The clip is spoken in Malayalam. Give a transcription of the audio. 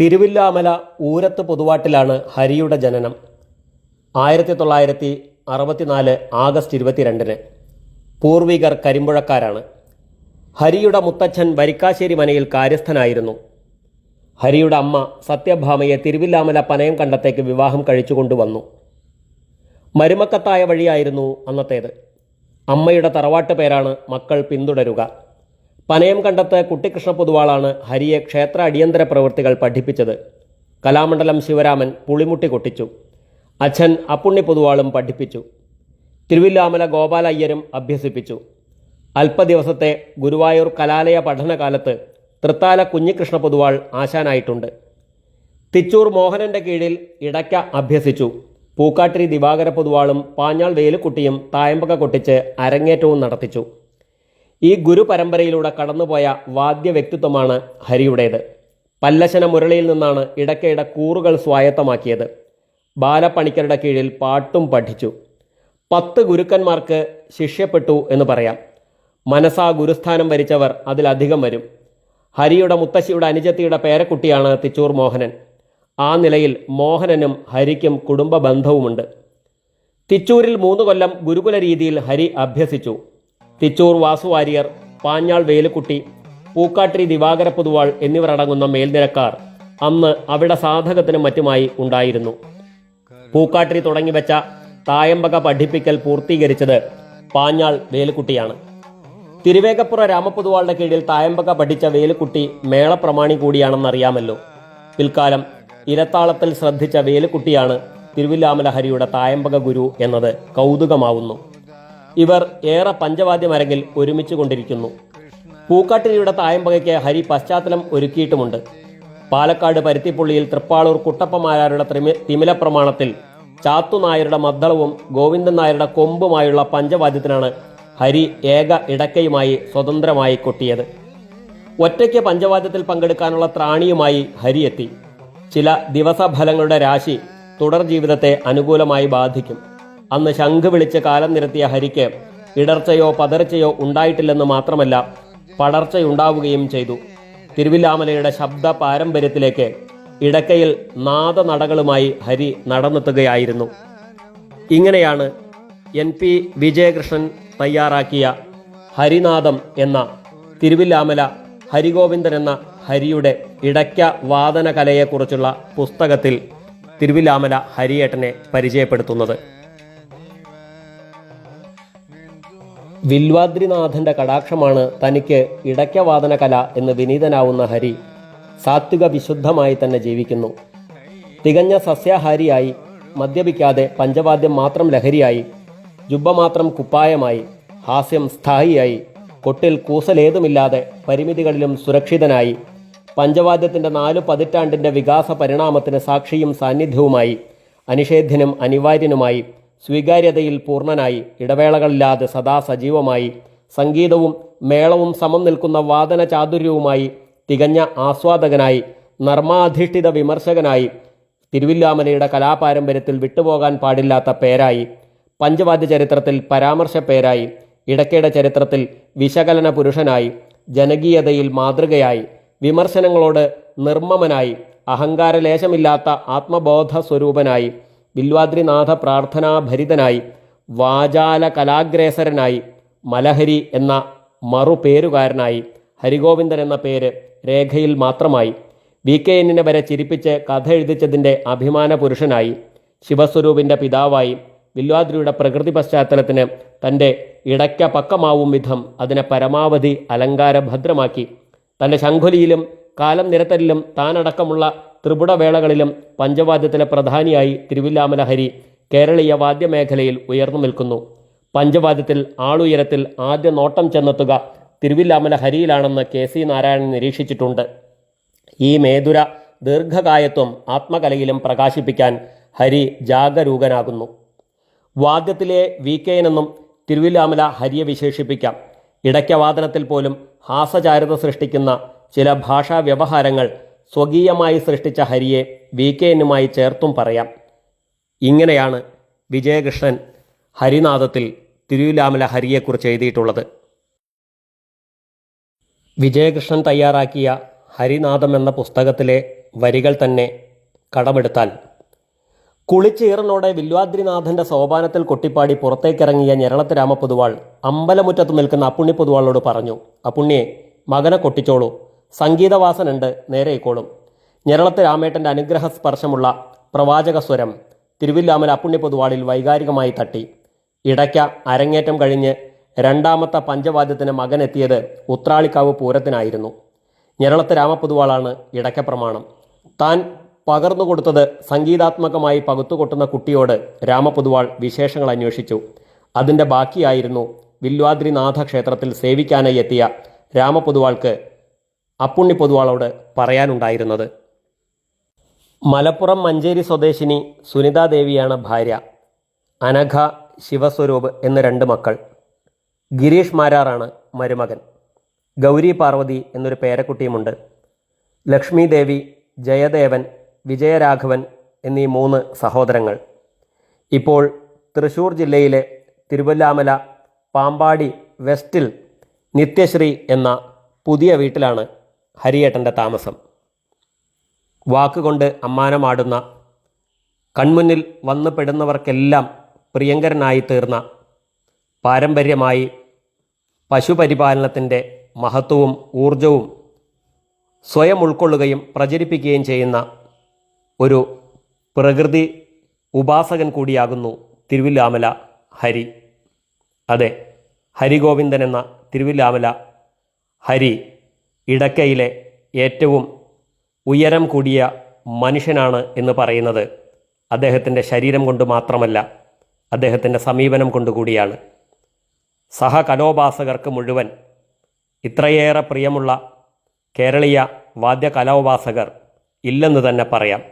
തിരുവില്ലാമല ഊരത്ത് പൊതുവാട്ടിലാണ് ഹരിയുടെ ജനനം. ആയിരത്തി തൊള്ളായിരത്തി അറുപത്തിനാല് ആഗസ്റ്റ് ഇരുപത്തിരണ്ടിന് പൂർവികർ കരിമ്പുഴക്കാരാണ്. ഹരിയുടെ മുത്തച്ഛൻ വരിക്കാശ്ശേരി മനയിൽ കാര്യസ്ഥനായിരുന്നു. ഹരിയുടെ അമ്മ സത്യഭാമയെ തിരുവില്ലാമല പനയം കണ്ടത്തേക്ക് വിവാഹം കഴിച്ചുകൊണ്ടുവന്നു. മരുമക്കത്തായ വഴിയായിരുന്നു അന്നത്തേത്. അമ്മയുടെ തറവാട്ട് പേരാണ് മക്കൾ പിന്തുടരുക. പനയം കണ്ടത്ത് കുട്ടിക്കൃഷ്ണ പൊതുവാളാണ് ഹരിയെ ക്ഷേത്ര അടിയന്തര പ്രവൃത്തികൾ പഠിപ്പിച്ചത്. കലാമണ്ഡലം ശിവരാമൻ പുളിമുട്ടി കൊട്ടിച്ചു. അച്ഛൻ അപ്പുണ്ണി പൊതുവാളും പഠിപ്പിച്ചു. തിരുവില്ലാമല ഗോപാല അയ്യരും അഭ്യസിപ്പിച്ചു. അല്പദിവസത്തെ ഗുരുവായൂർ കലാലയ പഠനകാലത്ത് തൃത്താല കുഞ്ഞിക്കൃഷ്ണ പൊതുവാൾ ആശാനായിട്ടുണ്ട്. തിച്ചൂർ മോഹനന്റെ കീഴിൽ ഇടയ്ക്ക അഭ്യസിച്ചു. പൂക്കാട്ടിരി ദിവാകര പൊതുവാളും പാഞ്ഞാൾ വേലുക്കുട്ടിയും തായമ്പക കൊട്ടിച്ച് അരങ്ങേറ്റവും നടത്തിച്ചു. ഈ ഗുരു പരമ്പരയിലൂടെ കടന്നുപോയ വാദ്യ വ്യക്തിത്വമാണ് ഹരിയുടേത്. പല്ലശന മുരളിയിൽ നിന്നാണ് ഇടയ്ക്കിടെ കൂറുകൾ സ്വായത്തമാക്കിയത്. ബാലപ്പണിക്കരുടെ കീഴിൽ പാട്ടും പഠിച്ചു. പത്ത് ഗുരുക്കന്മാർക്ക് ശിഷ്യപ്പെട്ടു എന്ന് പറയാം. മനസാ ഗുരുസ്ഥാനം വരിച്ചവർ അതിലധികം വരും. ഹരിയുടെ മുത്തശ്ശിയുടെ അനുജത്തിയുടെ പേരക്കുട്ടിയാണ് തിച്ചൂർ മോഹനൻ. ആ നിലയിൽ മോഹനനും ഹരിക്കും കുടുംബ ബന്ധവുമുണ്ട് തിച്ചൂരിൽ മൂന്ന് കൊല്ലം ഗുരുകുല രീതിയിൽ ഹരി അഭ്യസിച്ചു. തിച്ചൂർ വാസു വാര്യർ പാഞ്ഞാൾ വേലുക്കുട്ടി പൂക്കാട്ടിരി ദിവാകര പൊതുവാൾ എന്നിവരടങ്ങുന്ന മേൽനിരക്കാർ അന്ന് അവിടെ സാധകത്തിനും മറ്റുമായി ഉണ്ടായിരുന്നു. പൂക്കാട്ടിരി തുടങ്ങിവെച്ച തായമ്പക പഠിപ്പിക്കൽ പൂർത്തീകരിച്ചത് പാഞ്ഞാൾ വേലുക്കുട്ടിയാണ് തിരുവേഗപ്പുറ രാമപൊതുവാളുടെ കീഴിൽ തായമ്പക പഠിച്ച വേലുക്കുട്ടി മേളപ്രമാണി കൂടിയാണെന്നറിയാമല്ലോ. പിൽക്കാലം ഇരത്താളത്തിൽ ശ്രദ്ധിച്ച വേലുക്കുട്ടിയാണ് തിരുവില്ലാമലഹരിയുടെ തായമ്പക ഗുരു എന്നത് കൗതുകമാവുന്നു. ഇവർ ഏറെ പഞ്ചവാദ്യമരങ്ങിൽ ഒരുമിച്ച് കൊണ്ടിരിക്കുന്നു. പൂക്കാട്ടിരിയുടെ തായമ്പകയ്ക്ക് ഹരി പശ്ചാത്തലം ഒരുക്കിയിട്ടുമുണ്ട്. പാലക്കാട് പരുത്തിപ്പുള്ളിയിൽ തൃപ്പാളൂർ കുട്ടപ്പമാരാരുടെ തിമില പ്രമാണത്തിൽ ചാത്തുനായരുടെ മദ്ദളവും ഗോവിന്ദൻ നായരുടെ കൊമ്പുമായുള്ള പഞ്ചവാദ്യത്തിനാണ് ഹരി ഏക ഇടക്കയുമായി സ്വതന്ത്രമായി കൊട്ടിയത്. ഒറ്റയ്ക്ക് പഞ്ചവാദ്യത്തിൽ പങ്കെടുക്കാനുള്ള ത്രാണിയുമായി ഹരി എത്തി. ചില ദിവസഫലങ്ങളുടെ രാശി തുടർ ജീവിതത്തെ അനുകൂലമായി ബാധിക്കും. അന്ന് ശംഖ് വിളിച്ച് കാലം നിരത്തിയ ഹരിക്ക് ഇടർച്ചയോ പതർച്ചയോ ഉണ്ടായിട്ടില്ലെന്ന് മാത്രമല്ല പടർച്ചയുണ്ടാവുകയും ചെയ്തു. തിരുവില്ലാമലയുടെ ശബ്ദ പാരമ്പര്യത്തിലേക്ക് ഇടക്കയിൽ നാദനടകളുമായി ഹരി നടന്നെത്തുകയായിരുന്നു. ഇങ്ങനെയാണ് എൻ പി വിജയകൃഷ്ണൻ തയ്യാറാക്കിയ ഹരിനാദം എന്ന തിരുവില്ലാമല ഹരിഗോവിന്ദൻ എന്ന ഹരിയുടെ ഇടയ്ക്ക വാദന കലയെക്കുറിച്ചുള്ള പുസ്തകത്തിൽ തിരുവില്ലാമല ഹരിയേട്ടനെ പരിചയപ്പെടുത്തുന്നത്. വില്വാദ്രിനാഥന്റെ കടാക്ഷമാണ് തനിക്ക് ഇടയ്ക്കവാദന കല എന്ന് വിനീതനാവുന്ന ഹരി സാത്വിക വിശുദ്ധമായി തന്നെ ജീവിക്കുന്നു. തികഞ്ഞ സസ്യാഹാരിയായി മദ്യപിക്കാതെ പഞ്ചവാദ്യം മാത്രം ലഹരിയായി ജുബ്ബ മാത്രം കുപ്പായമായി ഹാസ്യം സ്ഥായിയായി കൊട്ടിൽ കൂസലേതുമില്ലാതെ പരിമിതികളിലും സുരക്ഷിതനായി പഞ്ചവാദ്യത്തിന്റെ നാലു പതിറ്റാണ്ടിന്റെ വികാസ പരിണാമത്തിന് സാക്ഷിയും സാന്നിധ്യവുമായി അനിഷേധ്യനും അനിവാര്യനുമായി സ്വീകാര്യതയിൽ പൂർണനായി ഇടവേളകളില്ലാതെ സദാ സജീവമായി സംഗീതവും മേളവും സമം നിൽക്കുന്ന വാദന ചാതുര്യവുമായി തികഞ്ഞ ആസ്വാദകനായി നർമാധിഷ്ഠിത വിമർശകനായി തിരുവില്ലാമലയുടെ കലാപാരമ്പര്യത്തിൽ വിട്ടുപോകാൻ പാടില്ലാത്ത പേരായി പഞ്ചവാദ്യ ചരിത്രത്തിൽ പരാമർശ പേരായി ഇടയ്ക്കയുടെ ചരിത്രത്തിൽ വിശകലന പുരുഷനായി ജനകീയതയിൽ മാതൃകയായി വിമർശനങ്ങളോട് നിർമ്മമനായി അഹങ്കാരലേശമില്ലാത്ത ആത്മബോധ സ്വരൂപനായി ബില്വാദ്രിനാഥ പ്രാർത്ഥനാഭരിതനായി വാചാല കലാഗ്രേസരനായി മലഹരി എന്ന മറുപേരുകാരനായി ഹരിഗോവിന്ദൻ എന്ന പേര് രേഖയിൽ മാത്രമായി വി കെ എന്നിനെ വരെ ചിരിപ്പിച്ച് കഥ എഴുതിച്ചതിന്റെ അഭിമാന പുരുഷനായി ശിവസ്വരൂപിന്റെ പിതാവായി വില്വാദ്രിയുടെ പ്രകൃതി പശ്ചാത്തലത്തിന് തന്റെ ഇടയ്ക്ക പക്കമാവും വിധം അതിനെ പരമാവധി അലങ്കാരഭദ്രമാക്കി. തന്റെ ശംഖുലിയിലും കാലം നിരത്തലിലും താനടക്കമുള്ള ത്രിപുടവേളകളിലും പഞ്ചവാദ്യത്തിലെ പ്രധാനിയായി തിരുവില്ലാമലഹരി കേരളീയ വാദ്യമേഖലയിൽ ഉയർന്നു നിൽക്കുന്നു. പഞ്ചവാദ്യത്തിൽ ആളുയരത്തിൽ ആദ്യ നോട്ടം ചെന്നെത്തുക തിരുവില്ലാമല ഹരിയിലാണെന്ന് കെ സി നാരായണൻ നിരീക്ഷിച്ചിട്ടുണ്ട്. ഈ മേധുര ദീർഘകായത്വം ആത്മകലയിലും പ്രകാശിപ്പിക്കാൻ ഹരി ജാഗരൂകനാകുന്നു. വാദ്യത്തിലെ വി കെയെന്നും തിരുവില്ലാമല ഹരിയെ വിശേഷിപ്പിക്കാം. ഇടയ്ക്കവാദനത്തിൽ പോലും ഹാസചാരുത സൃഷ്ടിക്കുന്ന ചില ഭാഷാ വ്യവഹാരങ്ങൾ സ്വകീയമായി സൃഷ്ടിച്ച ഹരിയെ വി കെ എന്നുമായി ചേർത്തും പറയാം. ഇങ്ങനെയാണ് വിജയകൃഷ്ണൻ ഹരിനാഥത്തിൽ തിരുവിലാമല ഹരിയെക്കുറിച്ച് എഴുതിയിട്ടുള്ളത്. വിജയകൃഷ്ണൻ തയ്യാറാക്കിയ ഹരിനാഥം എന്ന പുസ്തകത്തിലെ വരികൾ തന്നെ കടമെടുത്താൽ. കുളിച്ചീറനോടെ വില്വാദ്രിനാഥന്റെ സോപാനത്തിൽ കൊട്ടിപ്പാടി പുറത്തേക്കിറങ്ങിയ ഞെരളത്ത് രാമപൊതുവാൾ അമ്പലമുറ്റത്ത് നിൽക്കുന്ന അപ്പുണ്ണി പൊതുവാളോട് പറഞ്ഞു അപ്പുണ്ണിയെ മകനെ കൊട്ടിച്ചോളൂ. സംഗീതവാസനുണ്ട് നേരെയിക്കോളും ഞെരളത്ത് രാമേട്ടന്റെ അനുഗ്രഹ സ്പർശമുള്ള പ്രവാചക സ്വരം തിരുവില്ലാമല അപ്പുണ്ണി പൊതുവാളിൽ വൈകാരികമായി തട്ടി. ഇടയ്ക്ക അരങ്ങേറ്റം കഴിഞ്ഞ് രണ്ടാമത്തെ പഞ്ചവാദ്യത്തിന് മകൻ എത്തിയത് ഉത്രാളിക്കാവ് പൂരത്തിനായിരുന്നു. ഞെരളത്ത് രാമപൊതുവാളാണ് ഇടയ്ക്ക പ്രമാണം താൻ പകർന്നു കൊടുത്തത് സംഗീതാത്മകമായി പകുത്തുകൊട്ടുന്ന കുട്ടിയോട് രാമപൊതുവാൾ വിശേഷങ്ങൾ അന്വേഷിച്ചു. അതിന്റെ ബാക്കിയായിരുന്നു വില്വാദ്രിനാഥ ക്ഷേത്രത്തിൽ സേവിക്കാനായി എത്തിയ രാമപൊതുവാൾക്ക് അപ്പുണ്ണി പൊതുവാളോട് പറയാനുണ്ടായിരുന്നത്. മലപ്പുറം മഞ്ചേരി സ്വദേശിനി സുനിതാദേവിയാണ് ഭാര്യ. അനഘ ശിവസ്വരൂപ് എന്ന രണ്ട് മക്കൾ. ഗിരീഷ് മാരാറാണ് മരുമകൻ. ഗൗരി പാർവതി എന്നൊരു പേരക്കുട്ടിയുമുണ്ട്. ലക്ഷ്മി ദേവി ജയദേവൻ വിജയരാഘവൻ എന്നീ മൂന്ന് സഹോദരങ്ങൾ. ഇപ്പോൾ തൃശൂർ ജില്ലയിലെ തിരുവല്ലാമല പാമ്പാടി വെസ്റ്റിൽ നിത്യശ്രീ എന്ന പുതിയ വീട്ടിലാണ് ഹരിയേട്ടന്റെ താമസം. വാക്കുകൊണ്ട് അമ്മാനമാടുന്ന കൺമുന്നിൽ വന്നുപെടുന്നവർക്കെല്ലാം പ്രിയങ്കരനായി തീർന്ന പാരമ്പര്യമായി പശുപരിപാലനത്തിന്റെ മഹത്വവും ഊർജവും സ്വയം ഉൾക്കൊള്ളുകയും പ്രചരിപ്പിക്കുകയും ചെയ്യുന്ന ഒരു പ്രകൃതി ഉപാസകൻ കൂടിയാകുന്നു തിരുവില്ലാമല ഹരി. അതെ ഹരിഗോവിന്ദൻ എന്ന തിരുവില്ലാമല ഹരി. ഇടക്കയിലെ ഏറ്റവും ഉയരം കൂടിയ മനുഷ്യനാണ് എന്ന് പറയുന്നത്. അദ്ദേഹത്തിന്റെ ശരീരം കൊണ്ട് മാത്രമല്ല അദ്ദേഹത്തിന്റെ സമീപനം കൊണ്ടുകൂടിയാണ് സഹകലോപാസകർക്ക് മുഴുവൻ ഇത്രയേറെ പ്രിയമുള്ള കേരളീയ വാദ്യ കലോപാസകർ ഇല്ലെന്ന് തന്നെ പറയാം.